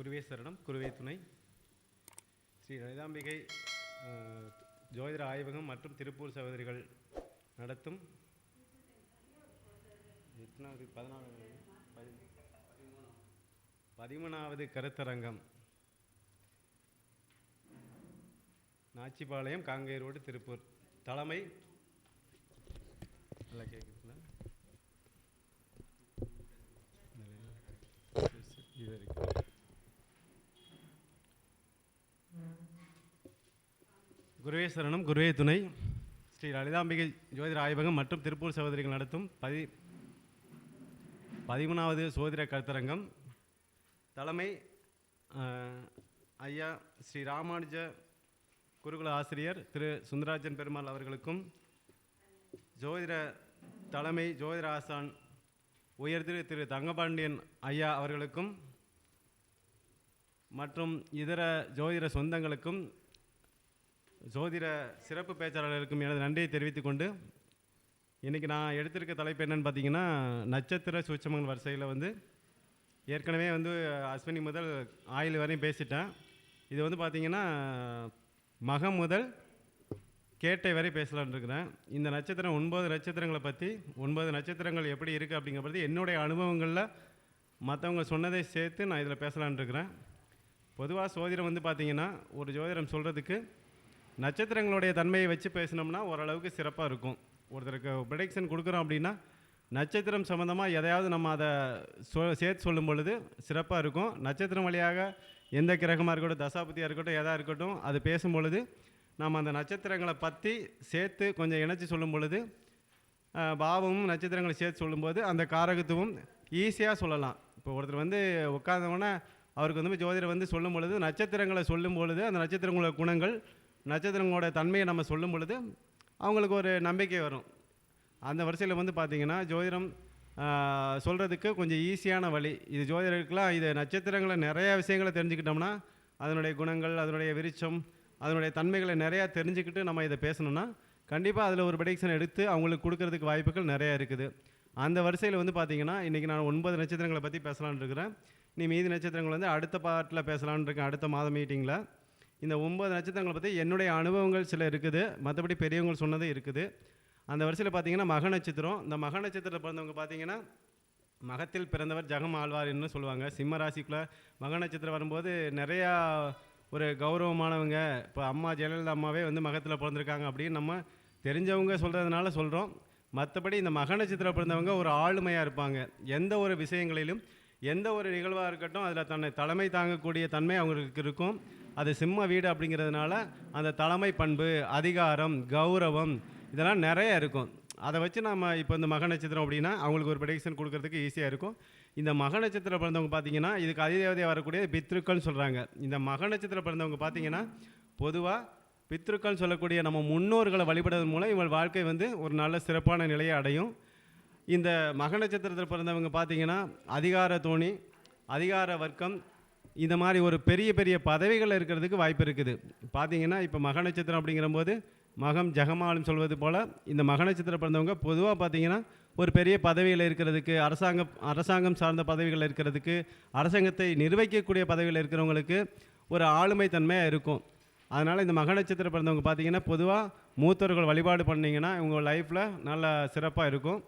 குருவே சரணம் குருவே துணை. ஸ்ரீ லலிதாம்பிகை ஜோதிட ஆய்வகம் மற்றும் திருப்பூர் சகோதரிகள் நடத்தும் எத்தனாவது பதினாலாவது பதி- பதிமூணாவது கருத்தரங்கம். நாச்சிபாளையம் காங்கேய ரோடு திருப்பூர். தலைமை. நல்லா கேட்குதுங்களா இது வரைக்கும். குருவே சரணம் குருவே துணை. ஸ்ரீ லலிதாம்பிகை ஜோதிட ஆய்வகம் மற்றும் திருப்பூர் சகோதரிகள் நடத்தும் பதி பதிமூணாவது சோதிட கருத்தரங்கம். தலைமை ஐயா ஸ்ரீ ராமானுஜ குருகுல ஆசிரியர் திரு சுந்தராஜன் பெருமாள் அவர்களுக்கும் ஜோதிட தலைமை ஜோதிட ஆசான் உயர்திரு திரு தங்கபாண்டியன் ஐயா அவர்களுக்கும் மற்றும் இதர ஜோதிட சொந்தங்களுக்கும் ஜோதிட சிறப்பு பேச்சாளர்களுக்கும் எனது நன்றியை தெரிவித்துக் கொண்டு இன்றைக்கி நான் எடுத்திருக்க தலைப்பு என்னன்னு பார்த்தீங்கன்னா நட்சத்திர சூட்சமங்கள் வரிசையில் வந்து ஏற்கனவே வந்து அஸ்வினி முதல் ஆயில் வரையும் பேசிட்டேன். இது வந்து பார்த்தீங்கன்னா மகம் முதல் கேட்டை வரை பேசலாம்னு இருக்கிறேன். இந்த நட்சத்திரம் ஒன்பது நட்சத்திரங்களை பற்றி ஒன்பது நட்சத்திரங்கள் எப்படி இருக்குது அப்படிங்கிற பற்றி என்னுடைய அனுபவங்களில் மற்றவங்க சொன்னதை சேர்த்து நான் இதில் பேசலாம்னு இருக்கிறேன். பொதுவாக சோதிடம் வந்து பார்த்தீங்கன்னா ஒரு ஜோதிடம் சொல்கிறதுக்கு நட்சத்திரங்களுடைய தன்மையை வச்சு பேசினோம்னா ஓரளவுக்கு சிறப்பாக இருக்கும். ஒருத்தருக்கு ப்ரடிக்ஷன் கொடுக்குறோம் அப்படின்னா நட்சத்திரம் சம்மந்தமாக எதையாவது நம்ம அதை சொ சேர்த்து சொல்லும் பொழுது சிறப்பாக இருக்கும். நட்சத்திரம் வழியாக எந்த கிரகமாக இருக்கட்டும் தசாபதியாக இருக்கட்டும் எதாக இருக்கட்டும் அது பேசும் பொழுது நாம் அந்த நட்சத்திரங்களை பற்றி சேர்த்து கொஞ்சம் இணைச்சி சொல்லும் பொழுது பாவமும் நட்சத்திரங்களை சேர்த்து சொல்லும்போது அந்த காரகத்துவம் ஈஸியாக சொல்லலாம். இப்போ ஒருத்தர் வந்து உட்காந்தவொன்னே அவருக்கு வந்து ஜோதிடர் வந்து சொல்லும் பொழுது நட்சத்திரங்களை சொல்லும் பொழுது அந்த நட்சத்திரங்களோட குணங்கள் நட்சத்திரங்களோட தன்மையை நம்ம சொல்லும் பொழுது அவங்களுக்கு ஒரு நம்பிக்கை வரும். அந்த வரிசையில் வந்து பார்த்திங்கன்னா ஜோதிடம் சொல்கிறதுக்கு கொஞ்சம் ஈஸியான வழி. இது ஜோதிடருக்கெலாம் இது நட்சத்திரங்களை நிறையா விஷயங்களை தெரிஞ்சுக்கிட்டோம்னா அதனுடைய குணங்கள் அதனுடைய விருச்சம் அதனுடைய தன்மைகளை நிறையா தெரிஞ்சுக்கிட்டு நம்ம இதை பேசணும்னா கண்டிப்பாக அதில் ஒரு ப்ரடிக்ஷன் எடுத்து அவங்களுக்கு கொடுக்கறதுக்கு வாய்ப்புகள் நிறையா இருக்குது. அந்த வரிசையில் வந்து பார்த்திங்கன்னா இன்றைக்கி நான் ஒன்பது நட்சத்திரங்களை பற்றி பேசலான் இருக்கிறேன். நீ மீதி நட்சத்திரங்கள் வந்து அடுத்த பாட்டில் பேசலான் இருக்கேன் அடுத்த மாத மீட்டிங்கில் இந்த ஒன்பது நட்சத்திரங்களை பற்றி என்னுடைய அனுபவங்கள் சில இருக்குது. மற்றபடி பெரியவங்க சொன்னது இருக்குது. அந்த வரிசையில் பார்த்தீங்கன்னா மக நட்சத்திரம். இந்த மக நட்சத்திரத்தில் பிறந்தவங்க பார்த்தீங்கன்னா மகத்தில் பிறந்தவர் ஜெகம் ஆழ்வார்னு சொல்லுவாங்க. சிம்ம ராசிக்குள்ளே மக நட்சத்திரம் வரும்போது நிறையா ஒரு கௌரவமானவங்க இப்போ அம்மா ஜெயலலிதா அம்மாவே வந்து மகத்தில் பிறந்திருக்காங்க அப்படின்னு நம்ம தெரிஞ்சவங்க சொல்கிறதுனால சொல்கிறோம் மற்றபடி இந்த மக நட்சத்திரம் பிறந்தவங்க ஒரு ஆளுமையாக இருப்பாங்க. எந்த ஒரு விஷயங்களிலும் எந்த ஒரு நிகழ்வாக இருக்கட்டும் அதில் தன்னை தலைமை தாங்கக்கூடிய தன்மை அவங்களுக்கு இருக்கும். அது சிம்ம வீடு அப்படிங்கிறதுனால அந்த தலைமை பண்பு அதிகாரம் கௌரவம் இதெல்லாம் நிறைய இருக்கும். அதை வச்சு நம்ம இப்போ இந்த மக நட்சத்திரம் அப்படின்னா அவங்களுக்கு ஒரு ப்ரடிக்ஷன் கொடுக்கறதுக்கு ஈஸியாக இருக்கும். இந்த மக நட்சத்திரம் பிறந்தவங்க பார்த்தீங்கன்னா இதுக்கு அதிதேவதையாக வரக்கூடிய பித்ருக்கள்னு சொல்கிறாங்க இந்த மக நட்சத்திரம் பிறந்தவங்க பார்த்தீங்கன்னா பொதுவாக பித்ருக்கள் சொல்லக்கூடிய நம்ம முன்னோர்களை வழிபடுவதன் மூலம் இவங்க வாழ்க்கை வந்து ஒரு நல்ல சிறப்பான நிலையை அடையும். இந்த மக நட்சத்திரத்தில் பிறந்தவங்க பார்த்தீங்கன்னா அதிகார தோணி அதிகார வர்க்கம் இந்த மாதிரி ஒரு பெரிய பெரிய பதவிகள் இருக்கிறதுக்கு வாய்ப்பு இருக்குது. பார்த்தீங்கன்னா இப்போ மக நட்சத்திரம் அப்படிங்கிறபோது மகம் ஜெகமாலும் சொல்வது போல் இந்த மக நட்சத்திரம் பிறந்தவங்க பொதுவாக பார்த்தீங்கன்னா ஒரு பெரிய பதவியில் இருக்கிறதுக்கு அரசாங்கம் அரசாங்கம் சார்ந்த பதவிகள் இருக்கிறதுக்கு அரசாங்கத்தை நிர்வகிக்கக்கூடிய பதவியில் இருக்கிறவங்களுக்கு ஒரு ஆளுமை தன்மையாக இருக்கும். அதனால் இந்த மக நட்சத்திரம் பிறந்தவங்க பார்த்தீங்கன்னா பொதுவாக மூத்தவர்கள் வழிபாடு பண்ணிங்கன்னா இவங்க லைஃப்பில் நல்ல சிறப்பாக இருக்கும்.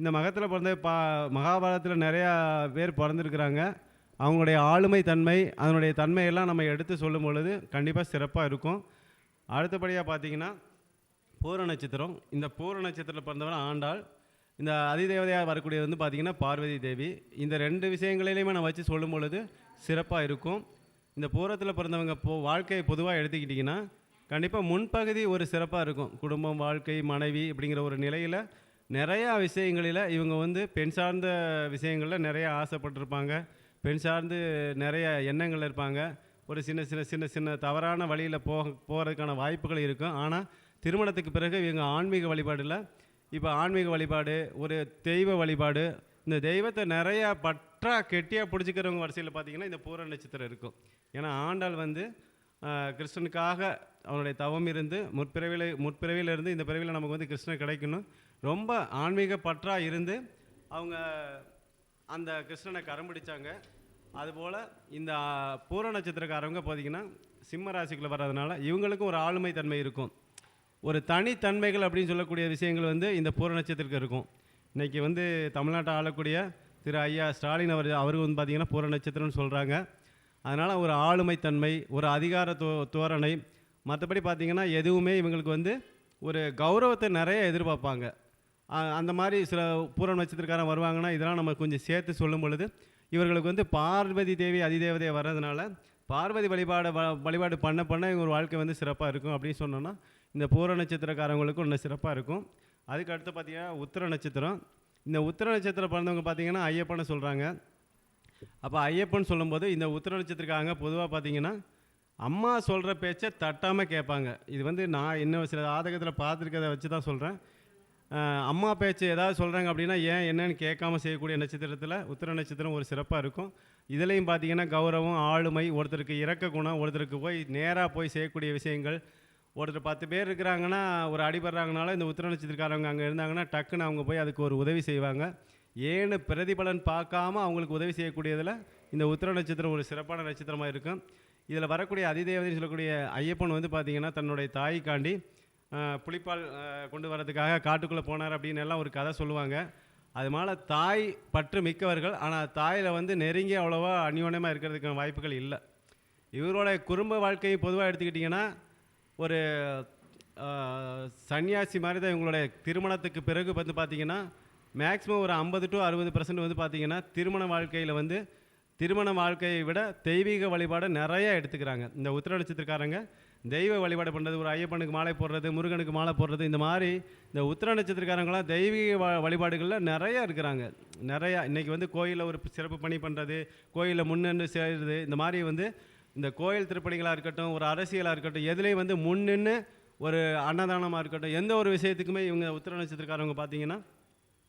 இந்த மகத்தில் பிறந்த பா மகாபாரதத்தில் நிறையா பேர் பிறந்திருக்கிறாங்க. அவங்களுடைய ஆளுமை தன்மை அதனுடைய தன்மையெல்லாம் நம்ம எடுத்து சொல்லும் பொழுது கண்டிப்பாக சிறப்பாக இருக்கும். அடுத்தபடியாக பார்த்தீங்கன்னா பூர நட்சத்திரம். இந்த பூர நட்சத்திரத்தில் பிறந்தவன் ஆண்டாள். இந்த அதிதேவதையாக வரக்கூடியது வந்து பார்த்திங்கன்னா பார்வதி தேவி. இந்த ரெண்டு விஷயங்களிலையுமே நான் வச்சு சொல்லும் பொழுது சிறப்பாக இருக்கும். இந்த பூரத்தில் பிறந்தவங்க போ வாழ்க்கையை பொதுவாக எடுத்துக்கிட்டிங்கன்னா கண்டிப்பாக முன்பகுதி ஒரு சிறப்பாக இருக்கும். குடும்பம் வாழ்க்கை மனைவி அப்படிங்கிற ஒரு நிலையில் நிறையா விஷயங்களில் இவங்க வந்து பெண் சார்ந்த விஷயங்களில் நிறையா ஆசைப்பட்டிருப்பாங்க. பெண் சார்ந்து நிறைய எண்ணங்கள் இருப்பாங்க. ஒரு சின்ன சின்ன சின்ன சின்ன தவறான வழியில் போக போகிறதுக்கான வாய்ப்புகள் இருக்கும். ஆனால் திருமணத்துக்கு பிறகு இவங்க ஆன்மீக வழிபாடில் இப்போ ஆன்மீக வழிபாடு ஒரு தெய்வ வழிபாடு இந்த தெய்வத்தை நிறையா பற்றா கெட்டியாக பிடிச்சிக்கிறவங்க வரிசையில் பார்த்தீங்கன்னா இந்த பூர நட்சத்திரம் இருக்கும். ஏன்னா ஆண்டாள் வந்து கிருஷ்ணனுக்காக அவனுடைய தவம் இருந்து முற்பிறவியில் முற்பிறவியிலிருந்து இந்த பிறவியில் நமக்கு வந்து கிருஷ்ணன் கிடைக்கணும். ரொம்ப ஆன்மீக பற்றா இருந்து அவங்க அந்த கிருஷ்ணனை கரம் பிடிச்சாங்க அதுபோல் இந்த பூர நட்சத்திரக்காரவங்க பார்த்திங்கன்னா சிம்ம ராசிக்குள்ளே வர்றதுனால இவங்களுக்கும் ஒரு ஆளுமை தன்மை இருக்கும். ஒரு தனித்தன்மைகள் அப்படின்னு சொல்லக்கூடிய விஷயங்கள் வந்து இந்த பூர நட்சத்திரத்துக்கு இருக்கும். இன்றைக்கி வந்து தமிழ்நாட்டை ஆளக்கூடிய திரு ஐயா ஸ்டாலின் அவர் அவருக்கு வந்து பார்த்தீங்கன்னா பூர நட்சத்திரம்னு சொல்கிறாங்க அதனால் ஒரு ஆளுமைத்தன்மை ஒரு அதிகார தோ தோரணை மற்றபடி பார்த்தீங்கன்னா எதுவுமே இவங்களுக்கு வந்து ஒரு கௌரவத்தை நிறைய எதிர்பார்ப்பாங்க. அந்த மாதிரி சில பூர நட்சத்திரக்காரன் வருவாங்கன்னா இதெல்லாம் நம்ம கொஞ்சம் சேர்த்து சொல்லும் பொழுது இவர்களுக்கு வந்து பார்வதி தேவி அதிதேவதை வர்றதுனால பார்வதி வழிபாடு வ- வழிபாடு பண்ண பண்ண இவங்க ஒரு வாழ்க்கை வந்து சிறப்பாக இருக்கும். அப்படின்னு சொன்னோன்னா இந்த பூர நட்சத்திரக்காரங்களுக்கும் இன்னும் சிறப்பாக இருக்கும். அதுக்கு அடுத்து பார்த்தீங்கன்னா உத்திர நட்சத்திரம். இந்த உத்திர நட்சத்திரம் பிறந்தவங்க பார்த்தீங்கன்னா ஐயப்பனை சொல்கிறாங்க அப்போ ஐயப்பன் சொல்லும்போது இந்த உத்திர நட்சத்திரக்காரங்க பொதுவாக பார்த்தீங்கன்னா அம்மா சொல்கிற பேச்சை தட்டாமல் கேட்பாங்க. இது வந்து நான் இன்னும் சில ஆதகத்தில் பார்த்துருக்கதை வச்சு தான் சொல்கிறேன் அம்மா பேச்சு ஏதாவது சொல்கிறாங்க அப்படின்னா ஏன் என்னன்னு கேட்காம செய்யக்கூடிய நட்சத்திரத்தில் உத்திர நட்சத்திரம் ஒரு சிறப்பாக இருக்கும். இதுலேயும் பார்த்தீங்கன்னா கௌரவம் ஆளுமை ஒருத்தருக்கு இறக்க குணம் ஒருத்தருக்கு போய் நேராக போய் செய்யக்கூடிய விஷயங்கள். ஒருத்தர் பத்து பேர் இருக்கிறாங்கன்னா ஒரு அடிபடுறாங்கனால இந்த உத்திர நட்சத்திரக்காரவங்க அங்கே இருந்தாங்கன்னா டக்குன்னு அவங்க போய் அதுக்கு ஒரு உதவி செய்வாங்க. ஏன்னு பிரதிபலன் பார்க்காம அவங்களுக்கு உதவி செய்யக்கூடியதில் இந்த உத்திர நட்சத்திரம் ஒரு சிறப்பான நட்சத்திரமாக இருக்கும். இதில் வரக்கூடிய அதிதேவதைன்னு சொல்லக்கூடிய ஐயப்பன் வந்து பார்த்தீங்கன்னா தன்னுடைய தாய்க்காண்டி புளிப்பால் கொண்டு வரதுக்காக காட்டுக்குள்ளே போனார் அப்படின்னு எல்லாம் ஒரு கதை சொல்லுவாங்க. அதனால தாய் பற்று மிக்கவர்கள் ஆனால் தாயில் வந்து நெருங்கி அவ்வளோவா அந்யோன்யமாக இருக்கிறதுக்கான வாய்ப்புகள் இல்லை. இவரோட குடும்ப வாழ்க்கையை பொதுவாக எடுத்துக்கிட்டிங்கன்னா ஒரு சன்னியாசி மாதிரி தான் இவங்களுடைய திருமணத்துக்கு பிறகு வந்து பார்த்திங்கன்னா மேக்ஸிமம் ஒரு ஐம்பது டு அறுபது பர்சன்ட் வந்து பார்த்திங்கன்னா திருமண வாழ்க்கையில் வந்து திருமண வாழ்க்கையை விட தெய்வீக வழிபாடை நிறையா எடுத்துக்கிறாங்க. இந்த உத்திர நட்சத்திரக்காரங்க தெய்வ வழிபாடு பண்ணுறது ஒரு ஐயப்பனுக்கு மாலை போடுறது முருகனுக்கு மாலை போடுறது இந்த மாதிரி இந்த உத்திர நட்சத்திரக்காரங்களாம் தெய்வீக வ வழிபாடுகளில் நிறையா இருக்கிறாங்க. நிறையா இன்றைக்கி வந்து கோயிலில் ஒரு சிறப்பு பணி பண்ணுறது கோயிலில் முன்னின்று செய்கிறது இந்த மாதிரி வந்து இந்த கோயில் திருப்பணிகளாக இருக்கட்டும் ஒரு அரசியலாக இருக்கட்டும் எதுலேயும் வந்து முன்னின்று ஒரு அன்னதானமாக இருக்கட்டும் எந்த ஒரு விஷயத்துக்குமே இவங்க உத்திர நட்சத்திரக்காரவங்க பார்த்தீங்கன்னா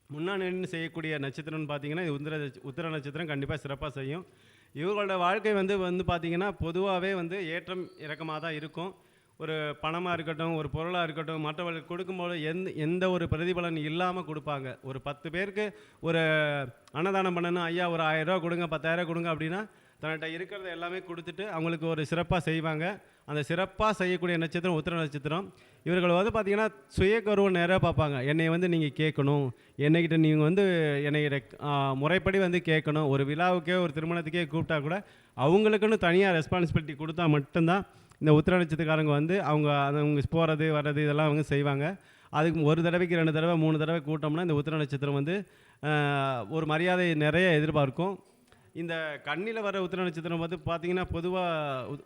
முன்னா நின்று செய்யக்கூடிய நட்சத்திரம்னு பார்த்தீங்கன்னா இது உத்திர உத்திர நட்சத்திரம் கண்டிப்பாக சிறப்பாக செய்யும். இவர்களோட வாழ்க்கை வந்து வந்து பார்த்தீங்கன்னா பொதுவாகவே வந்து ஏற்றம் இறக்கமாக தான் இருக்கும். ஒரு பணமாக இருக்கட்டும் ஒரு பொருளாக இருக்கட்டும் மற்றவர்களுக்கு கொடுக்கும்போது எந்த எந்த ஒரு பிரதிபலன் இல்லாமல் கொடுப்பாங்க. ஒரு பத்து பேருக்கு ஒரு அன்னதானம் பண்ணணும் ஐயா ஒரு ஆயிரம் ரூபா கொடுங்க பத்தாயிரரூவா கொடுங்க அப்படின்னா தன்கிட்ட இருக்கிறத எல்லாமே கொடுத்துட்டு அவங்களுக்கு ஒரு சிறப்பாக செய்வாங்க. அந்த சிறப்பாக செய்யக்கூடிய நட்சத்திரம் உத்திர நட்சத்திரம். இவர்கள் வந்து பார்த்தீங்கன்னா சுய கௌரவம் நேராக பார்ப்பாங்க. என்னை வந்து நீங்கள் கேட்கணும். என்னைக்கிட்ட நீங்கள் வந்து என்னை முறைப்படி வந்து கேட்கணும். ஒரு விழாவுக்கே ஒரு திருமணத்துக்கே கூப்பிட்டா கூட அவங்களுக்குன்னு தனியாக ரெஸ்பான்சிபிலிட்டி கொடுத்தா மட்டும்தான் இந்த உத்திர நட்சத்திரக்காரங்க வந்து அவங்க அவங்க போகிறது வர்றது இதெல்லாம் அவங்க செய்வாங்க. அதுக்கு ஒரு தடவைக்கு ரெண்டு தடவை மூணு தடவை கூட்டம்னா இந்த உத்திர நட்சத்திரம் வந்து ஒரு மரியாதை நிறைய எதிர்பார்க்கும். இந்த கண்ணில் வர உத்திர நட்சத்திரம் வந்து பார்த்திங்கன்னா பொதுவாக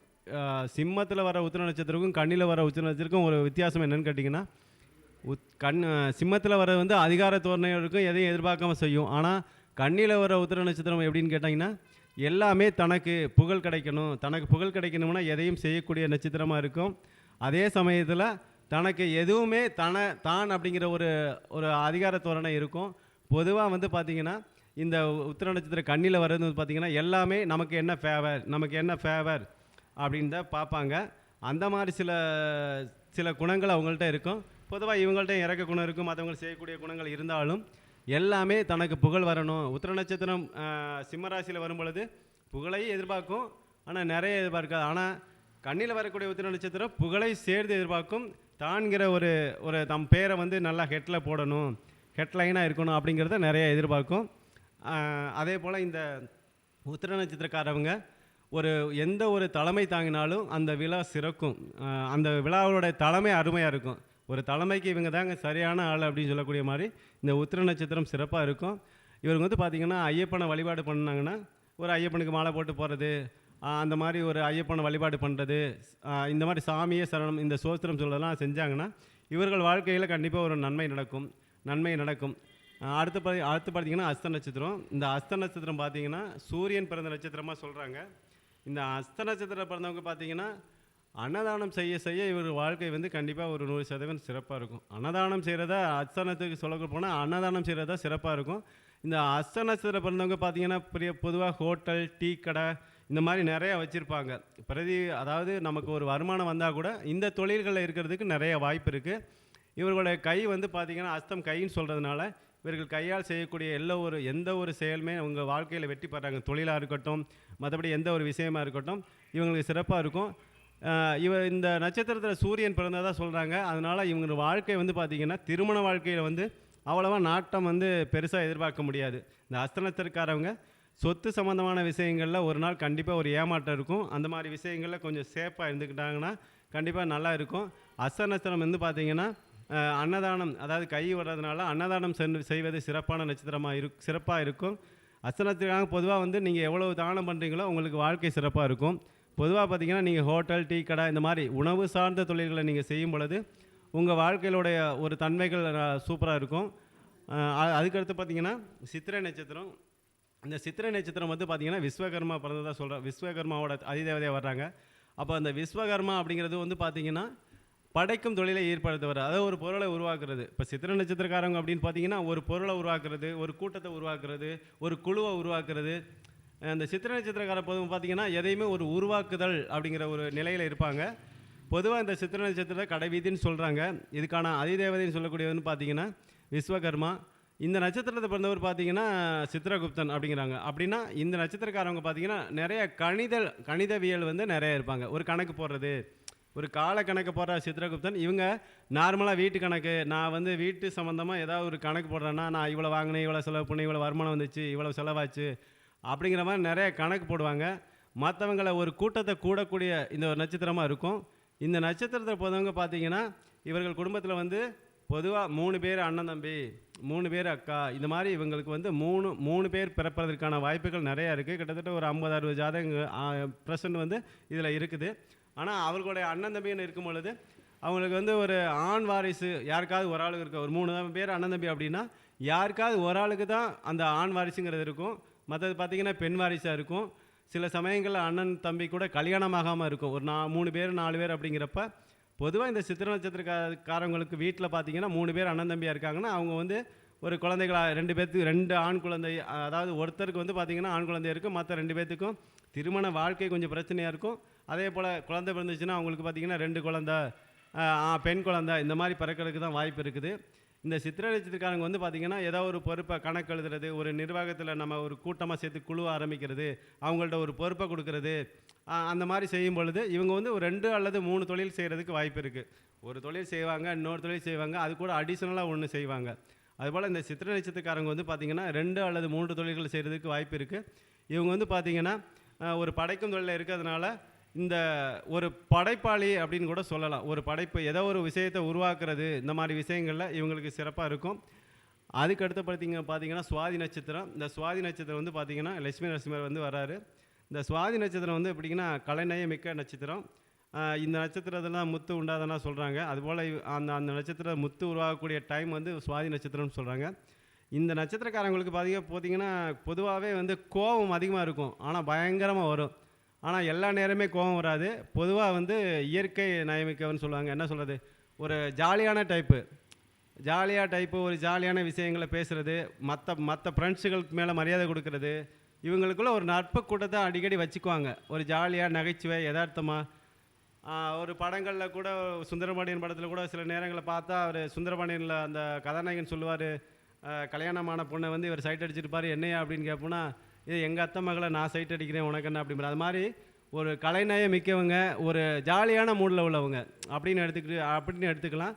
சிம்மத்தில் வர உத்திர நட்சத்திரக்கும் கண்ணில் வர உத்திர நட்சத்திரக்கும் ஒரு வித்தியாசம் என்னன்னு கேட்டிங்கன்னா உத் கண் சிம்மத்தில் வர வந்து அதிகார தோரணையும் இருக்கும் எதையும் எதிர்பார்க்காம செய்யும். ஆனால் கண்ணில் வர உத்திர நட்சத்திரம் எப்படின்னு கேட்டிங்கன்னா எல்லாமே தனக்கு புகழ் கிடைக்கணும். தனக்கு புகழ் கிடைக்கணும்னா எதையும் செய்யக்கூடிய நட்சத்திரமாக இருக்கும். அதே சமயத்தில் தனக்கு எதுவுமே தன தான் அப்படிங்கிற ஒரு ஒரு அதிகார தோரணை இருக்கும். பொதுவாக வந்து பார்த்திங்கன்னா இந்த உத்திர நட்சத்திர கண்ணில் வர்றது வந்து பார்த்திங்கன்னா எல்லாமே நமக்கு என்ன ஃபேவர் நமக்கு என்ன ஃபேவர் அப்படின்னு தான் பார்ப்பாங்க. அந்த மாதிரி சில சில குணங்கள் அவங்கள்ட்ட இருக்கும். பொதுவாக இவங்கள்ட்ட இறக்க குணம் இருக்கும். மற்றவங்க செய்யக்கூடிய குணங்கள் இருந்தாலும் எல்லாமே தனக்கு புகழ் வரணும். உத்திர நட்சத்திரம் சிம்மராசியில் வரும்பொழுது வரும் பொழுது புகழையும் எதிர்பார்க்கும். ஆனால் நிறைய எதிர்பார்க்காது. ஆனால் கண்ணில் வரக்கூடிய உத்திர நட்சத்திரம் புகழை சேர்ந்து எதிர்பார்க்கும். தான்கிற ஒரு ஒரு தம் பேரை வந்து நல்லா ஹெட்டில் போடணும். ஹெட்லைனாக இருக்கணும் அப்படிங்கிறத நிறைய எதிர்பார்க்கும். அதே போல் இந்த உத்திர நட்சத்திரக்காரவங்க ஒரு எந்த ஒரு தலைமை தாங்கினாலும் அந்த விழா சிறக்கும். அந்த விழாவோட தலைமை அருமையாக இருக்கும். ஒரு தலைமைக்கு இவங்க தாங்க சரியான ஆள் அப்படின்னு சொல்லக்கூடிய மாதிரி இந்த உத்திர நட்சத்திரம் சிறப்பாக இருக்கும். இவங்க வந்து பார்த்திங்கன்னா ஐயப்பனை வழிபாடு பண்ணாங்கன்னா ஒரு ஐயப்பனுக்கு மாலை போட்டு போகிறது அந்த மாதிரி ஒரு ஐயப்பனை வழிபாடு பண்ணுறது இந்த மாதிரி சாமியே சரணம் இந்த சோஸ்திரம் சொல்லலாம் செஞ்சாங்கன்னா இவர்கள் வாழ்க்கையில் கண்டிப்பாக ஒரு நன்மை நடக்கும். நன்மை நடக்கும். அடுத்து பா அடுத்து பார்த்தீங்கன்னா அஸ்த நட்சத்திரம். இந்த அஸ்த நட்சத்திரம் பார்த்தீங்கன்னா சூரியன் பிறந்த நட்சத்திரமாக சொல்கிறாங்க இந்த அஸ்த நட்சத்திரம் பிறந்தவங்க பார்த்தீங்கன்னா அன்னதானம் செய்ய செய்ய இவர் வாழ்க்கை வந்து கண்டிப்பாக ஒரு நூறு சதவீதம் சிறப்பாக இருக்கும். அன்னதானம் செய்கிறதா அஸ்தனத்துக்கு சொல்ல போனால் அன்னதானம் செய்கிறதா சிறப்பாக இருக்கும். இந்த அஸ்த நட்சத்திரம் பிறந்தவங்க பார்த்தீங்கன்னா பெரிய பொதுவாக ஹோட்டல் டீ கடை இந்த மாதிரி நிறையா வச்சுருப்பாங்க. பிரதி அதாவது நமக்கு ஒரு வருமானம் வந்தால் கூட இந்த தொழில்களில் இருக்கிறதுக்கு நிறைய வாய்ப்பு இருக்குது இவர்களுடைய கை வந்து பார்த்திங்கன்னா அஸ்தம் கைன்னு சொல்கிறதுனால இவர்கள் கையால் செய்யக்கூடிய எல்லா ஒரு எந்த ஒரு செயலுமே உங்கள் வாழ்க்கையில் வெற்றி பெறாங்க. தொழிலாக இருக்கட்டும் மற்றபடி எந்த ஒரு விஷயமா இருக்கட்டும் இவங்களுக்கு சிறப்பாக இருக்கும். இவ இந்த நட்சத்திரத்தில் சூரியன் பிறந்ததா சொல்கிறாங்க அதனால் இவங்க வாழ்க்கை வந்து பார்த்திங்கன்னா திருமண வாழ்க்கையில் வந்து அவ்வளவா நாட்டம் வந்து பெருசாக எதிர்பார்க்க முடியாது. இந்த அஸ்தனத்திற்காரவங்க சொத்து சம்மந்தமான விஷயங்களில் ஒரு நாள் கண்டிப்பாக ஒரு ஏமாற்றம் இருக்கும். அந்த மாதிரி விஷயங்களில் கொஞ்சம் சேஃபாக இருந்துக்கிட்டாங்கன்னா கண்டிப்பாக நல்லா இருக்கும். அஸ்தநஸ்தனம் வந்து பார்த்திங்கன்னா அன்னதானம் அதாவது கை வர்றதுனால அன்னதானம் சென்று செய்வது சிறப்பான நட்சத்திரமாக இரு சிறப்பாக இருக்கும். அஸ்தனத்திற்காக பொதுவாக வந்து நீங்கள் எவ்வளோ தானம் பண்ணுறீங்களோ உங்களுக்கு வாழ்க்கை சிறப்பாக இருக்கும். பொதுவாக பார்த்தீங்கன்னா நீங்கள் ஹோட்டல் டீ கடை இந்த மாதிரி உணவு சார்ந்த தொழில்களை நீங்கள் செய்யும் பொழுது உங்கள் வாழ்க்கையிலுடைய ஒரு தன்மைகள் சூப்பராக இருக்கும். அதுக்கடுத்து பார்த்தீங்கன்னா சித்திரை நட்சத்திரம். இந்த சித்திரை நட்சத்திரம் வந்து பார்த்தீங்கன்னா விஸ்வகர்மா பிறந்ததாக சொல்கிறேன் விஸ்வகர்மாவோட அதிதேவதையாக வர்றாங்க. அப்போ அந்த விஸ்வகர்மா அப்படிங்கிறது வந்து பார்த்தீங்கன்னா படைக்கும் தொழிலை ஏற்படுத்துவார். அதாவது ஒரு பொருளை உருவாக்குறது. இப்போ சித்திர நட்சத்திரக்காரங்க அப்படின்னு பார்த்தீங்கன்னா ஒரு பொருளை உருவாக்குறது ஒரு கூட்டத்தை உருவாக்குறது ஒரு குழுவை உருவாக்குறது. அந்த சித்திர நட்சத்திரக்கார பொதுவாக பார்த்தீங்கன்னா எதையுமே ஒரு உருவாக்குதல் அப்படிங்கிற ஒரு நிலையில் இருப்பாங்க. பொதுவாக இந்த சித்திர நட்சத்திர கடைவீதின்னு சொல்கிறாங்க இதுக்கான அதிதேவதைன்னு சொல்லக்கூடியதுன்னு பார்த்தீங்கன்னா விஸ்வகர்மா. இந்த நட்சத்திரத்தை பிறந்தவர் பார்த்தீங்கன்னா சித்திரகுப்தன் அப்படிங்கிறாங்க. அப்படின்னா இந்த நட்சத்திரக்காரவங்க பார்த்தீங்கன்னா நிறைய கணித கணிதவியல் வந்து நிறைய இருப்பாங்க. ஒரு கணக்கு போடுறது ஒரு கால கணக்கு போடுற சித்திரகுப்தன். இவங்க நார்மலாக வீட்டு கணக்கு. நான் வந்து வீட்டு சம்மந்தமாக ஏதாவது ஒரு கணக்கு போடுறேன்னா நான் இவ்வளோ வாங்கினேன் இவ்வளோ செலவு பண்ணி இவ்வளோ வருமானம் வந்துச்சு இவ்வளோ செலவாச்சு அப்படிங்கிற மாதிரி நிறைய கணக்கு போடுவாங்க. மற்றவங்கள ஒரு கூட்டத்தை கூடக்கூடிய இந்த ஒரு நட்சத்திரமாக இருக்கும். இந்த நட்சத்திரத்தை போதவங்க பார்த்தீங்கன்னா இவர்கள் குடும்பத்தில் வந்து பொதுவாக மூணு பேர் அண்ணன் தம்பி மூணு பேர் அக்கா இந்த மாதிரி இவங்களுக்கு வந்து மூணு மூணு பேர் பிறப்பதற்கான வாய்ப்புகள் நிறையா இருக்குது கிட்டத்தட்ட ஒரு ஐம்பது அறுபது ஜாதகங்கள் ப்ரெசன்ட் வந்து இதில் இருக்குது. ஆனால் அவர்களுடைய அண்ணன் தம்பின்னு இருக்கும் பொழுது அவங்களுக்கு வந்து ஒரு ஆண் வாரிசு யாருக்காவது ஒரு ஆளுக்கு இருக்க. ஒரு மூணு பேர் அண்ணன் தம்பி அப்படின்னா யாருக்காவது ஒரு ஆளுக்கு தான் அந்த ஆண் வாரிசுங்கிறது இருக்கும். மற்றது பார்த்திங்கன்னா பெண் வாரிசாக இருக்கும். சில சமயங்களில் அண்ணன் தம்பி கூட கல்யாணம் ஆகாமல் இருக்கும். ஒரு நா மூணு பேர் நாலு பேர் அப்படிங்கிறப்ப பொதுவாக இந்த சித்திர நட்சத்திரக்காரங்களுக்கு வீட்டில் பார்த்தீங்கன்னா மூணு பேர் அண்ணன் தம்பியாக இருக்காங்கன்னா அவங்க வந்து ஒரு குழந்தைகளாக ரெண்டு பேர்த்துக்கு ரெண்டு ஆண் குழந்தை அதாவது ஒருத்தருக்கு வந்து பார்த்திங்கன்னா ஆண் குழந்தை இருக்கும் மற்ற ரெண்டு பேர்த்துக்கும் திருமண வாழ்க்கை கொஞ்சம் பிரச்சனையாக இருக்கும். அதே போல் குழந்தை பிறந்துச்சுன்னா அவங்களுக்கு பார்த்திங்கன்னா ரெண்டு குழந்தை பெண் குழந்தை இந்த மாதிரி பிறக்கிறதுக்கு தான் வாய்ப்பு இருக்குது. இந்த சித்திரை நட்சத்திரக்காரங்க வந்து பார்த்திங்கன்னா ஏதோ ஒரு பொறுப்பை கணக்கு எழுதுறது ஒரு நிர்வாகத்தில் நம்ம ஒரு கூட்டமாக சேர்த்து குழு ஆரம்பிக்கிறது அவங்கள்ட்ட ஒரு பொறுப்பை கொடுக்கறது அந்த மாதிரி செய்யும் பொழுது இவங்க வந்து ஒரு ரெண்டு அல்லது மூணு தொழில் செய்கிறதுக்கு வாய்ப்பு இருக்குது ஒரு தொழில் செய்வாங்க இன்னொரு தொழில் செய்வாங்க அது கூட அடிஷ்னலாக ஒன்று செய்வாங்க. அதுபோல் இந்த சித்திரை நட்சத்திரக்காரங்க வந்து பார்த்திங்கன்னா ரெண்டு அல்லது மூன்று தொழில்கள் செய்கிறதுக்கு வாய்ப்பு இருக்குது இவங்க வந்து பார்த்திங்கன்னா ஒரு படைக்கும் தொழிலில் இருக்கிறதுனால இந்த ஒரு படைப்பாளி அப்படின்னு கூட சொல்லலாம். ஒரு படைப்பு ஏதோ ஒரு விஷயத்தை உருவாக்குறது இந்த மாதிரி விஷயங்களில் இவங்களுக்கு சிறப்பாக இருக்கும். அதுக்கு அடுத்து பார்த்தீங்க பார்த்தீங்கன்னா சுவாதி நட்சத்திரம். இந்த சுவாதி நட்சத்திரம் வந்து பார்த்தீங்கன்னா லட்சுமி நரசிம்மர் வந்து வராரு இந்த சுவாதி நட்சத்திரம் வந்து எப்படிங்கன்னா கலைநய மிக்க நட்சத்திரம். இந்த நட்சத்திரத்தெல்லாம் முத்து உண்டாதனா சொல்கிறாங்க அதுபோல் அந்த அந்த நட்சத்திரம் முத்து உருவாகக்கூடிய டைம் வந்து சுவாதி நட்சத்திரம்னு சொல்கிறாங்க இந்த நட்சத்திரக்காரங்களுக்கு பார்த்தீங்க பார்த்தீங்கன்னா பொதுவாகவே வந்து கோபம் அதிகமாக இருக்கும். ஆனால் பயங்கரமாக வரும். ஆனால் எல்லா நேரமே கோபம் வராது. பொதுவாக வந்து இயற்கை நயமிக்கவன் சொல்லுவாங்க. என்ன சொல்கிறது ஒரு ஜாலியான டைப்பு ஜாலியாக டைப்பு ஒரு ஜாலியான விஷயங்களை பேசுகிறது மற்ற மற்ற ஃப்ரெண்ட்ஸுகளுக்கு மேலே மரியாதை கொடுக்கறது இவங்களுக்குள்ள ஒரு நட்பு கூட்டத்தை அடிக்கடி வச்சுக்குவாங்க. ஒரு ஜாலியாக நகைச்சுவை யதார்த்தமாக ஒரு படங்களில் கூட சுந்தரபாண்டியன் படத்தில் கூட சில நேரங்களில் பார்த்தா அவர் சுந்தரபாண்டியனில் அந்த கதாநாயகன் சொல்லுவார் கல்யாணமான பொண்ணை வந்து இவர் சைட் அடிச்சிருப்பார் என்னையா? அப்படின்னு கேட்போன்னா இது எங்கள் அத்தை மகளை நான் சைட் அடிக்கிறேன் உனக்கு என்ன அப்படிங்கிற அது மாதிரி ஒரு கலைநயம் மிக்கவங்க ஒரு ஜாலியான மூடில் உள்ளவங்க அப்படின்னு எடுத்துக்கிட்டு அப்படின்னு எடுத்துக்கலாம்.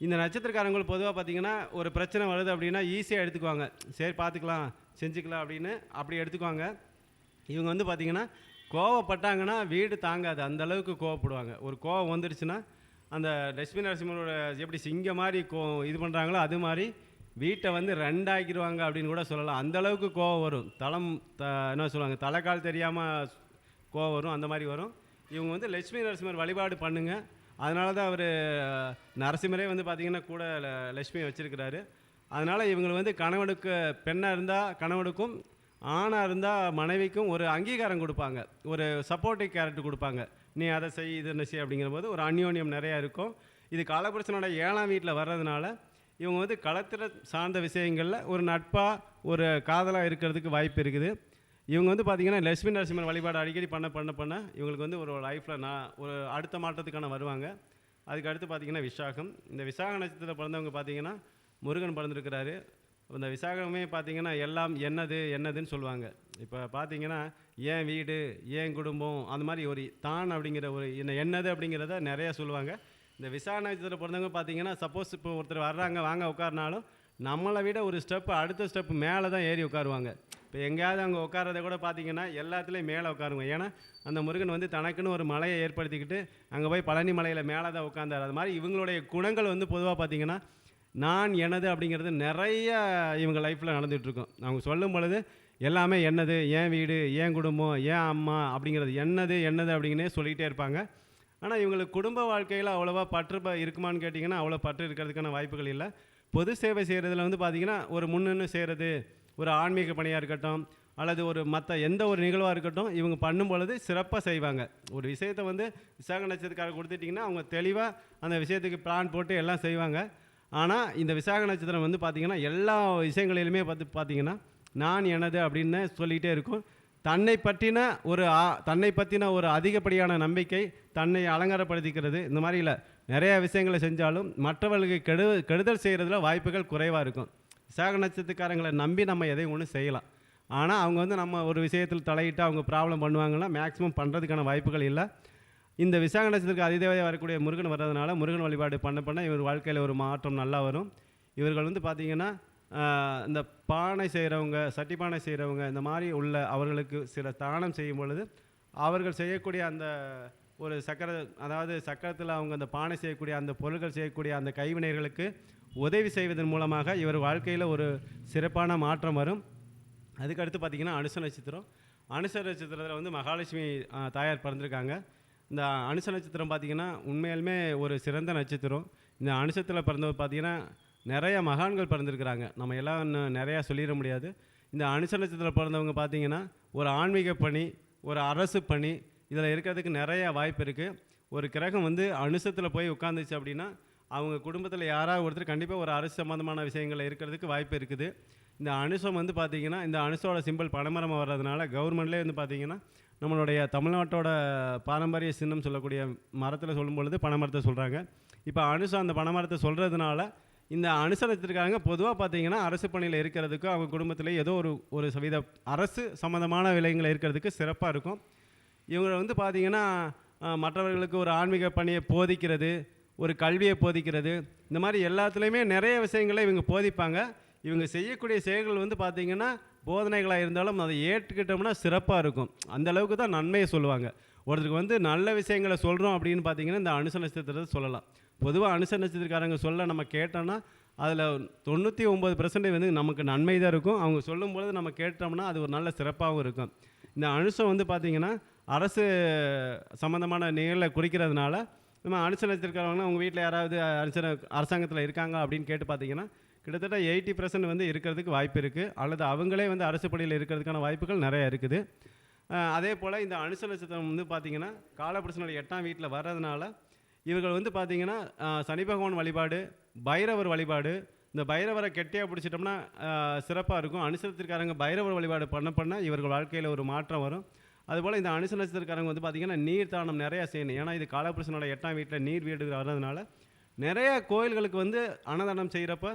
இந்த நட்சத்திரக்காரங்கள் பொதுவாக பார்த்தீங்கன்னா ஒரு பிரச்சனை வருது அப்படின்னா ஈஸியாக எடுத்துக்குவாங்க. சரி பார்த்துக்கலாம் செஞ்சுக்கலாம் அப்படின்னு அப்படி எடுத்துக்குவாங்க. இவங்க வந்து பார்த்திங்கன்னா கோவப்பட்டாங்கன்னா வீடு தாங்காது. அந்த அளவுக்கு கோவப்படுவாங்க. ஒரு கோவம் வந்துடுச்சுன்னா அந்த லட்சுமி நரசிம்மனோட எப்படி சிங்க மாதிரி கோ இது பண்ணுறாங்களோ அது மாதிரி வீட்டை வந்து ரெண்டாக்கிடுவாங்க அப்படின்னு கூட சொல்லலாம். அந்த அளவுக்கு கோவம் வரும். தளம் த என்ன சொல்லுவாங்க தலைக்கால் தெரியாமல் கோவம் வரும். அந்த மாதிரி வரும். இவங்க வந்து லட்சுமி நரசிம்மர் வழிபாடு பண்ணுங்க. அதனால தான் அவர் நரசிம்மரே வந்து பார்த்திங்கன்னா கூட லட்சுமியை வச்சுருக்கிறாரு. அதனால் இவங்களை வந்து கணவனுக்கு பெண்ணாக இருந்தால் கணவனுக்கும் ஆணாக இருந்தால் மனைவிக்கும் ஒரு அங்கீகாரம் கொடுப்பாங்க. ஒரு சப்போர்ட்டிவ் கேரக்டர் கொடுப்பாங்க. நீ அதை செய் இது என்ன செய் அப்படிங்கிற போது ஒரு அந்யோன்யம் நிறையா இருக்கும். இது காலபுருஷனோட ஏழாம் வீட்டில் வர்றதுனால இவங்க வந்து களத்தில் சார்ந்த விஷயங்களில் ஒரு நட்பாக ஒரு காதலாக இருக்கிறதுக்கு வாய்ப்பு இருக்குது. இவங்க வந்து பார்த்திங்கன்னா லட்சுமி நரசிம்மன் வழிபாடு அடிக்கடி பண்ண பண்ண பண்ண இவங்களுக்கு வந்து ஒரு லைஃப்பில் நான் ஒரு அடுத்த மாற்றத்துக்கான வருவாங்க. அதுக்கு அடுத்து பார்த்திங்கன்னா விசாகம். இந்த விசாக நட்சத்திரத்தில் பிறந்தவங்க பார்த்திங்கன்னா முருகன் பிறந்திருக்கிறாரு. இந்த விசாகமே பார்த்தீங்கன்னா எல்லாம் என்னது என்னதுன்னு சொல்லுவாங்க. இப்போ பார்த்தீங்கன்னா ஏன் வீடு ஏன் குடும்பம் அந்த மாதிரி ஒரு தான் அப்படிங்கிற ஒரு என்ன என்னது அப்படிங்கிறத நிறையா சொல்லுவாங்க. இந்த விசாரணத்தில் பிறந்தவங்க பார்த்தீங்கன்னா சப்போஸ் இப்போ ஒருத்தர் வர்றாங்க வாங்க உட்காருனாலும் நம்மளை விட ஒரு ஸ்டெப் அடுத்த ஸ்டெப் மேலே தான் ஏறி உட்காருவாங்க. இப்போ எங்கேயாவது அவங்க உட்காரத கூட பார்த்தீங்கன்னா எல்லாத்துலேயும் மேலே உட்காருங்க. ஏன்னா அந்த முருகன் வந்து தனக்குன்னு ஒரு மலையை ஏற்படுத்திக்கிட்டு அங்கே போய் பழனி மலையில் மேலே தான் உட்காந்தார் அது மாதிரி இவங்களுடைய குணங்கள் வந்து பொதுவாக பார்த்தீங்கன்னா நான் எனது அப்படிங்கிறது நிறைய இவங்க லைஃப்பில் நடந்துகிட்ருக்கும். அவங்க சொல்லும் பொழுது எல்லாமே என்னது? ஏன் வீடு ஏன் குடும்பம் ஏன் அம்மா அப்படிங்கிறது என்னது என்னது அப்படிங்கனே சொல்லிக்கிட்டே இருப்பாங்க. ஆனால் இவங்களுக்கு குடும்ப வாழ்க்கையில் அவ்வளோவா பற்று ப- இருக்குமான்னு கேட்டிங்கன்னா அவ்வளோ பற்று இருக்கிறதுக்கான வாய்ப்புகள் இல்லை. பொது சேவை செய்கிறதுல வந்து பார்த்திங்கன்னா ஒரு முன்னின்று செய்கிறது ஒரு ஆன்மீக பணியாக இருக்கட்டும் அல்லது ஒரு மற்ற எந்த ஒரு நிகழ்வாக இருக்கட்டும் இவங்க பண்ணும் பொழுது சிறப்பாக செய்வாங்க. ஒரு விஷயத்தை வந்து விசாக நட்சத்திரக்காரர் கொடுத்துட்டிங்கன்னா அவங்க தெளிவாக அந்த விஷயத்துக்கு பிளான் போட்டு எல்லாம் செய்வாங்க. ஆனால் இந்த விசாக நட்சத்திரம் வந்து பார்த்திங்கன்னா எல்லா விஷயங்களிலுமே பார்த்து பார்த்தீங்கன்னா நான் எனது அப்படின்னு சொல்லிகிட்டே இருக்கும். தன்னை பற்றின ஒரு தன்னை பற்றின ஒரு அதிகப்படியான நம்பிக்கை தன்னை அலங்காரப்படுத்திக்கிறது. இந்த மாதிரி இல்லை. நிறைய விஷயங்களை செஞ்சாலும் மற்றவர்களுக்கு கெடு கெடுதல் செய்கிறதுல வாய்ப்புகள் குறைவாக இருக்கும். சேக நட்சத்திரக்காரங்களை நம்பி நம்ம எதையும் ஒன்று செய்யலாம். ஆனால் அவங்க வந்து நம்ம ஒரு விஷயத்தில் தலையிட்டு அவங்க ப்ராப்ளம் பண்ணுவாங்கன்னா மேக்ஸிமம் பண்ணுறதுக்கான வாய்ப்புகள் இல்லை. இந்த விசாக நட்சத்திரத்துக்கு அதிதேவதையாக வரக்கூடிய முருகன் வர்றதுனால முருகன் வழிபாடு பண்ண பண்ண இவர் வாழ்க்கையில் ஒரு மாற்றம் நல்லா வரும். இவர்கள் வந்து பார்த்திங்கன்னா இந்த பானை செய்கிறவங்க சட்டி பானை செய்கிறவங்க இந்த மாதிரி உள்ள அவர்களுக்கு சில தானம் செய்யும் பொழுது அவர்கள் செய்யக்கூடிய அந்த ஒரு சக்கர அதாவது சக்கரத்தில் அவங்க அந்த பானை செய்யக்கூடிய அந்த பொருட்கள் செய்யக்கூடிய அந்த கைவினைகளுக்கு உதவி செய்வதன் மூலமாக இவர் வாழ்க்கையில் ஒரு சிறப்பான மாற்றம் வரும். அதுக்கடுத்து பார்த்தீங்கன்னா அனுச நட்சத்திரம். அனுச நட்சத்திரத்தில் வந்து மகாலட்சுமி தாயார் பிறந்திருக்காங்க. இந்த அனுச நட்சத்திரம் பார்த்தீங்கன்னா உண்மையாலுமே ஒரு சிறந்த நட்சத்திரம். இந்த அனுசத்தில் பிறந்தவர் பார்த்தீங்கன்னா நிறைய மகான்கள் பிறந்திருக்கிறாங்க. நம்ம எல்லாம் இன்னும் நிறையா சொல்லிட முடியாது. இந்த அனுச நட்சத்திரத்தில் பிறந்தவங்க பார்த்தீங்கன்னா ஒரு ஆன்மீக பணி ஒரு அரசு பணி இதில் இருக்கிறதுக்கு நிறைய வாய்ப்பு இருக்குது ஒரு கிரகம் வந்து அனுசத்தில் போய் உட்காந்துச்சு அப்படின்னா அவங்க குடும்பத்தில் யாராவது ஒருத்தர் கண்டிப்பாக ஒரு அரசு சம்மந்தமான விஷயங்கள் இருக்கிறதுக்கு வாய்ப்பு இருக்குது. இந்த அனுசம் வந்து பார்த்திங்கன்னா இந்த அனுசோட சிம்பிள் பனைமரமாக வர்றதுனால கவர்மெண்ட்லேயே வந்து பார்த்திங்கன்னா நம்மளுடைய தமிழ்நாட்டோட பாரம்பரிய சின்னம் சொல்லக்கூடிய மரத்தில் சொல்லும் பொழுது பனைமரத்தை சொல்கிறாங்க இப்போ அனுசம் அந்த பனைமரத்தை சொல்கிறதுனால இந்த அனுசரித்திருக்காங்க பொதுவாக பார்த்தீங்கன்னா அரசு பணியில் இருக்கிறதுக்கு அவங்க குடும்பத்தில் ஏதோ ஒரு ஒரு சவித அரசு சம்மந்தமான விலைங்களை இருக்கிறதுக்கு சிறப்பாக இருக்கும். இவங்க வந்து பார்த்தீங்கன்னா மற்றவர்களுக்கு ஒரு ஆன்மீக பணியை போதிக்கிறது ஒரு கல்வியை போதிக்கிறது இந்த மாதிரி எல்லாத்துலேயுமே நிறைய விஷயங்களை இவங்க போதிப்பாங்க. இவங்க செய்யக்கூடிய செயல்கள் வந்து பார்த்தீங்கன்னா போதனைகளாக இருந்தாலும் அதை ஏற்றுக்கிட்டோம்னா சிறப்பாக இருக்கும். அந்த அளவுக்கு தான் நன்மையை சொல்லுவாங்க. ஒருத்தருக்கு வந்து நல்ல விஷயங்களை சொல்கிறோம் அப்படின்னு பார்த்தீங்கன்னா இந்த அனுச சொல்லலாம். பொதுவாக அனுச நட்சத்திரக்காரங்க சொல்ல நம்ம கேட்டோம்னா அதில் தொண்ணூற்றி ஒம்பது வந்து நமக்கு நன்மை தான் இருக்கும். அவங்க சொல்லும்பொழுது நம்ம கேட்டோம்னா அது ஒரு நல்ல சிறப்பாகவும் இருக்கும். இந்த அனுசம் வந்து பார்த்திங்கன்னா அரசு சம்மந்தமான நிகழில் குறிக்கிறதுனால நம்ம அனுச நட்சத்திரக்காரங்கன்னா உங்கள் வீட்டில் யாராவது அனுசர அரசாங்கத்தில் இருக்காங்க அப்படின்னு கேட்டு பார்த்தீங்கன்னா கிட்டத்தட்ட எயிட்டி பர்சன்ட் வந்து இருக்கிறதுக்கு வாய்ப்பு இருக்குது அல்லது அவங்களே வந்து அரசு பணியில் இருக்கிறதுக்கான வாய்ப்புகள் நிறைய இருக்குது. அதே போல் இந்த அனுச நட்சத்திரம் வந்து பார்த்திங்கன்னா காலபுருஷனுடைய எட்டாம் வீட்டில் வர்றதுனால இவர்கள் வந்து பார்த்திங்கன்னா சனி பகவான் வழிபாடு பைரவர் வழிபாடு இந்த பைரவரை கெட்டியாக பிடிச்சிட்டோம்னா சிறப்பாக இருக்கும். அனுசரத்திற்காரங்க பைரவர் வழிபாடு பண்ண பண்ண இவர்கள் வாழ்க்கையில் ஒரு மாற்றம் வரும். அதுபோல் இந்த அனுசரத்திற்காரங்க வந்து பார்த்திங்கன்னா நீர் தானம் நிறையா செய்யணும். ஏன்னா இது காலபுருஷனோட எட்டாம் வீட்டில் நீர் வீடு வர்றதுனால நிறைய கோயில்களுக்கு வந்து அன்னதானம் செய்கிறப்ப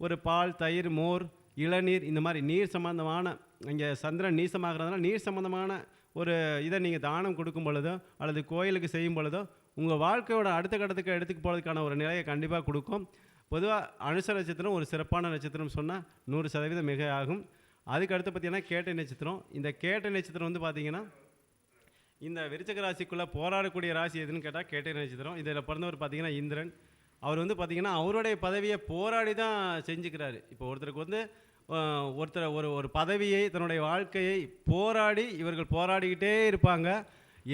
ஒரு பால் தயிர் மோர் இளநீர் இந்த மாதிரி நீர் சம்பந்தமான இங்கே சந்திரன் நீசமாகிறதுனால நீர் சம்பந்தமான ஒரு இதை நீங்கள் தானம் கொடுக்கும் பொழுதோ அல்லது கோயிலுக்கு செய்யும் பொழுதோ உங்கள் வாழ்க்கையோட அடுத்த கட்டத்துக்கு எடுத்துக்கு போகிறதுக்கான ஒரு நிலையை கண்டிப்பாக கொடுக்கும். பொதுவாக அனுச நட்சத்திரம் ஒரு சிறப்பான நட்சத்திரம் சொன்னால் நூறு சதவீதம் மிக ஆகும். அதுக்கு அடுத்து பார்த்தீங்கன்னா கேட்டை நட்சத்திரம். இந்த கேட்டை நட்சத்திரம் வந்து பார்த்தீங்கன்னா இந்த விருச்சக ராசிக்குள்ளே போராடக்கூடிய ராசி எதுன்னு கேட்டால் கேட்டை நட்சத்திரம். இதில் பிறந்தவர் பார்த்தீங்கன்னா இந்திரன். அவர் வந்து பார்த்திங்கன்னா அவருடைய பதவியை போராடி தான் செஞ்சுக்கிறாரு. இப்போ ஒருத்தருக்கு வந்து ஒருத்தர் ஒரு ஒரு பதவியை தன்னுடைய வாழ்க்கையை போராடி இவர்கள் போராடிக்கிட்டே இருப்பாங்க.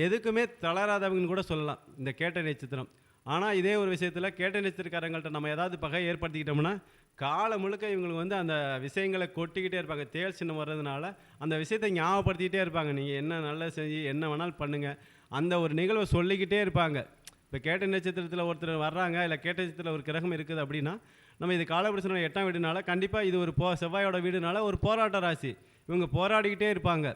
எதுக்குமே தளராதவங்கன்னு கூட சொல்லலாம் இந்த கேட்ட நட்சத்திரம். ஆனால் இதே ஒரு விஷயத்தில் கேட்ட நட்சத்திரக்காரங்கள்ட்ட நம்ம ஏதாவது பகை ஏற்படுத்திக்கிட்டோம்னா காலம் முழுக்க இவங்களுக்கு வந்து அந்த விஷயங்களை கொட்டிக்கிட்டே இருப்பாங்க. தேல் சின்னம் வர்றதுனால அந்த விஷயத்தை ஞாபகப்படுத்திக்கிட்டே இருப்பாங்க. நீங்கள் என்ன நல்லா செஞ்சு என்ன வேணாலும் பண்ணுங்கள் அந்த ஒரு நிகழ்வை சொல்லிக்கிட்டே இருப்பாங்க. இப்போ கேட்ட நட்சத்திரத்தில் ஒருத்தர் வர்றாங்க இல்லை கேட்ட நட்சத்திரத்தில் ஒரு கிரகம் இருக்குது அப்படின்னா நம்ம இது காலபிரசனோட எட்டாம் வீடுனால கண்டிப்பாக இது ஒரு போ செவ்வாயோட வீடுனால ஒரு போராட்ட ராசி. இவங்க போராடிக்கிட்டே இருப்பாங்க.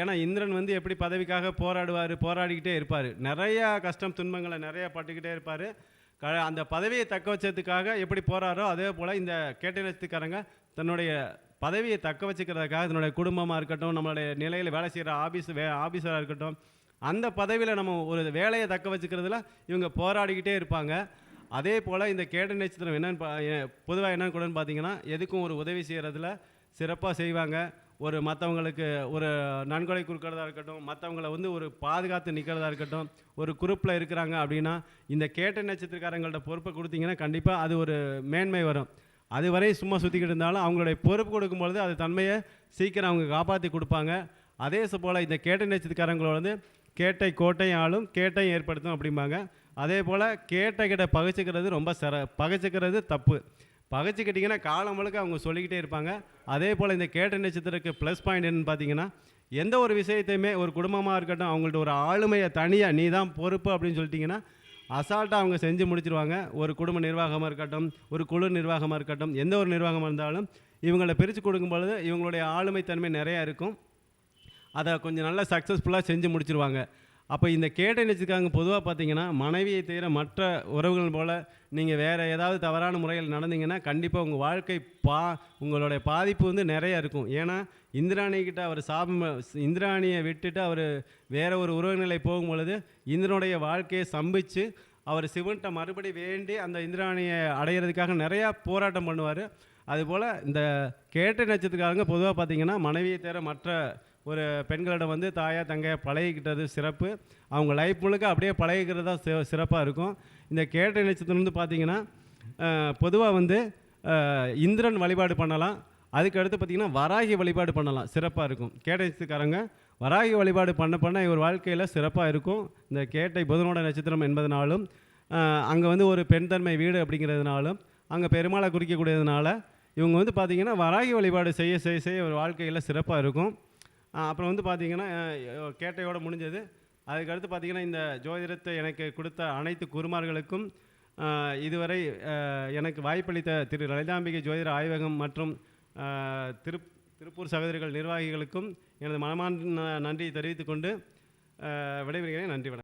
ஏன்னா இந்திரன் வந்து எப்படி பதவிக்காக போராடுவார் போராடிக்கிட்டே இருப்பார். நிறையா கஷ்டம் துன்பங்களை நிறையா பட்டுக்கிட்டே இருப்பார். க அந்த பதவியை தக்க வச்சதுக்காக எப்படி போறாரோ அதே போல் இந்த கேட்ட நட்சத்திரக்காரங்க தன்னுடைய பதவியை தக்க வச்சுக்கிறதுக்காக தன்னுடைய குடும்பமாக இருக்கட்டும் நம்மளுடைய நிலையில் வேலை செய்கிற ஆபீஸ் வே ஆஃபீஸராக இருக்கட்டும் அந்த பதவியில் நம்ம ஒரு வேலையை தக்க வச்சுக்கிறதுல இவங்க போராடிக்கிட்டே இருப்பாங்க. அதே போல் இந்த கேட்ட நட்சத்திரம் என்னன்னு பொதுவாக என்னென்னு கூடன்னு பார்த்தீங்கன்னா எதுக்கும் ஒரு உதவி செய்கிறதுல சிறப்பாக செய்வாங்க. ஒரு மற்றவங்களுக்கு ஒரு நன்கொடை கொடுக்கறதா இருக்கட்டும் மற்றவங்கள வந்து ஒரு பாதுகாத்து நிற்கிறதா இருக்கட்டும் ஒரு குரூப்பில் இருக்கிறாங்க அப்படின்னா இந்த கேட்ட நட்சத்திரக்காரங்கள்ட்ட பொறுப்பை கொடுத்தீங்கன்னா கண்டிப்பாக அது ஒரு மேன்மை வரும். அது வரை சும்மா சுற்றிக்கிட்டு இருந்தாலும் அவங்களுடைய பொறுப்பு கொடுக்கும்பொழுது அது தன்மையை சீக்கிரம் அவங்க காப்பாற்றி கொடுப்பாங்க. அதே போல் இந்த கேட்ட நட்சத்திரக்காரங்களோட வந்து கேட்டை கோட்டை ஆளும் கேட்டை ஏற்படுத்தும் அப்படிம்பாங்க. அதே போல் கேட்ட கிட்ட பகைச்சிக்கிறது ரொம்ப சிற பகைச்சிக்கிறது தப்பு. பகைச்சிக்கிட்டிங்கன்னா காலம் முழுக்க அவங்க சொல்லிக்கிட்டே இருப்பாங்க. அதே போல் இந்த கேட்ட நட்சத்திரத்துக்கு ப்ளஸ் பாயிண்ட் என்னன்னு பார்த்தீங்கன்னா எந்த ஒரு விஷயத்தையுமே ஒரு குடும்பமாக இருக்கட்டும் அவங்கள்ட்ட ஒரு ஆளுமையை தனியாக நீ தான் பொறுப்பு அப்படின்னு சொல்லிட்டிங்கன்னா அசால்ட்டாக அவங்க செஞ்சு முடிச்சிருவாங்க. ஒரு குடும்ப நிர்வாகமாக இருக்கட்டும் ஒரு குழு நிர்வாகமாக இருக்கட்டும் எந்த ஒரு நிர்வாகமாக இருந்தாலும் இவங்களை பிரித்து கொடுக்கும் பொழுது இவங்களுடைய ஆளுமை தன்மை நிறையா இருக்கும். அதை கொஞ்சம் நல்லா சக்ஸஸ்ஃபுல்லாக செஞ்சு முடிச்சிருவாங்க. அப்போ இந்த கேட்டை நட்சத்திரக்காரங்க பொதுவாக பார்த்தீங்கன்னா மனைவியை தவிர மற்ற உறவுகள் போல் நீங்கள் வேறு ஏதாவது தவறான முறையில் நடந்தீங்கன்னா கண்டிப்பாக உங்கள் வாழ்க்கை பா உங்களுடைய பாதிப்பு வந்து நிறைய இருக்கும். ஏன்னா இந்திராணிக்கிட்ட அவர் சாபம் இந்திராணியை விட்டுட்டு அவர் வேற ஒரு உறவுநிலை போகும் பொழுது இந்திரனுடைய வாழ்க்கையை சம்பிச்சு அவர் சிவன்கிட்ட மறுபடி வேண்டி அந்த இந்திராணியை அடையிறதுக்காக நிறையா போராட்டம் பண்ணுவார். அதுபோல் இந்த கேட்ட நட்சத்திரக்காரங்க பொதுவாக பார்த்தீங்கன்னா மனைவியை தேர மற்ற ஒரு பெண்களிடம் வந்து தாயா தங்கையா பழகிக்கிட்டது சிறப்பு. அவங்க லைஃப் முழுக்க அப்படியே பழகிக்கிறது தான் சி சிறப்பாக இருக்கும். இந்த கேட்ட நட்சத்திரம் வந்து பார்த்தீங்கன்னா பொதுவாக வந்து இந்திரன் வழிபாடு பண்ணலாம். அதுக்கு அடுத்து பார்த்தீங்கன்னா வராகி வழிபாடு பண்ணலாம். சிறப்பாக இருக்கும். கேட்ட நட்சத்திரக்காரங்க வராகி வழிபாடு பண்ண பண்ண இவர் வாழ்க்கையில் சிறப்பாக இருக்கும். இந்த கேட்டை புதனோட நட்சத்திரம் என்பதனாலும் அங்கே வந்து ஒரு பெண் தன்மை வீடு அப்படிங்கிறதுனாலும் அங்கே பெருமாளை குறிக்கக்கூடியதுனால இவங்க வந்து பார்த்திங்கன்னா வராகி வழிபாடு செய்ய செய்ய செய்ய ஒரு வாழ்க்கையில் சிறப்பாக இருக்கும். அப்புறம் வந்து பார்த்தீங்கன்னா கேட்டையோடு முடிஞ்சது. அதுக்கடுத்து பார்த்தீங்கன்னா இந்த ஜோதிடத்தை எனக்கு கொடுத்த அனைத்து குருமார்களுக்கும் இதுவரை எனக்கு வாய்ப்பளித்த திரு லலிதாம்பிகை ஜோதிட ஆய்வகம் மற்றும் திருப் திருப்பூர் சகோதரிகள் நிர்வாகிகளுக்கும் எனது மனமான நன்றியை தெரிவித்துக்கொண்டு விடைபெறுகிறேன். நன்றி வணக்கம்.